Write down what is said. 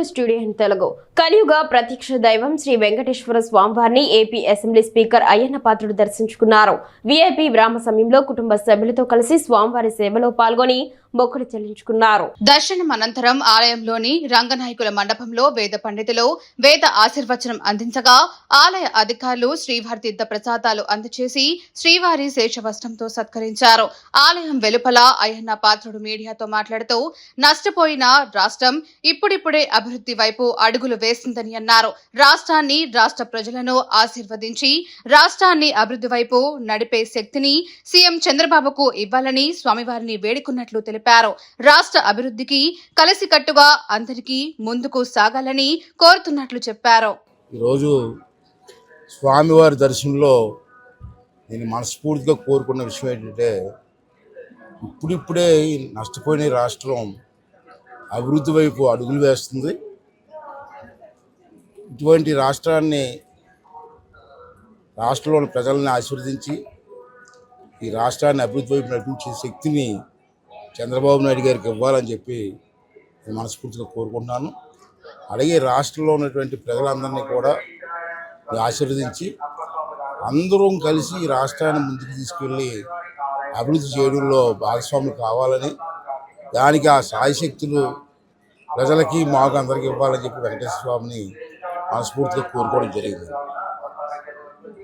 News studio Telugu. కలియుగ ప్రత్యక్ష దైవం శ్రీ వెంకటేశ్వర స్వామివారిని AP assembly speaker Ayyanna Patrudu దర్శించుకున్నారు. వీఐపీ విరామ సమయంలో కుటుంబ సభ్యులతో కలిసి స్వామివారి సేవలో పాల్గొని మొక్కులు చెల్లించుకున్నారు. దర్శనం అనంతరం ఆలయంలోని రంగనాయకుల మండపంలో వేద పండితులు వేద ఆశీర్వచనం అందించగా ఆలయ అధికారులు శ్రీవారి తీర్థ ప్రసాదాలు అందచేసి శ్రీవారి శేషవస్త్రంతో సత్కరించారు. ఆలయం వెలుపల అయ్యన్న పాత్రుడు మీడియాతో మాట్లాడుతూ నష్టపోయిన రాష్ట్రం ఇప్పుడిప్పుడే అభివృద్ధి వైపు అడుగులు వేస్తుందని అన్నారు. రాష్ట్రాన్ని రాష్ట్ర ప్రజలను ఆశీర్వదించి రాష్ట్రాన్ని అభివృద్ధి వైపు నడిపే శక్తిని సీఎం చంద్రబాబుకు ఇవ్వాలని స్వామివారిని వేడుకున్నట్లు తెలిపారు. రాష్ట్ర అభివృద్ధికి కలిసికట్టుగా అందరికీ ముందుకు సాగాలని కోరుతున్నట్లు చెప్పారు. ఈరోజు స్వామివారి దర్శనంలో నేను మనస్ఫూర్తిగా కోరుకున్న విషయం ఏంటంటే ఇప్పుడిప్పుడే నష్టపోయిన రాష్ట్రం అభివృద్ధి వైపు అడుగులు వేస్తుంది. ఇటువంటి రాష్ట్రాన్ని రాష్ట్రంలోని ప్రజల్ని ఆశీర్వదించి ఈ రాష్ట్రాన్ని అభివృద్ధి వైపు నడిపించే శక్తిని చంద్రబాబు నాయుడు గారికి ఇవ్వాలని చెప్పి నేను మనస్ఫూర్తిగా కోరుకుంటున్నాను. అలాగే రాష్ట్రంలో ఉన్నటువంటి ప్రజలందరినీ కూడా ఆశీర్వదించి అందరం కలిసి ఈ రాష్ట్రాన్ని ముందుకు తీసుకెళ్ళి అభివృద్ధి చేయడంలో భాగస్వాములు కావాలని దానికి ఆ సాయశక్తులు ప్రజలకి మాకు అందరికి ఇవ్వాలని చెప్పి వెంకటేశ్వర స్వామిని మనస్ఫూర్తిగా కోరుకోవడం జరిగింది.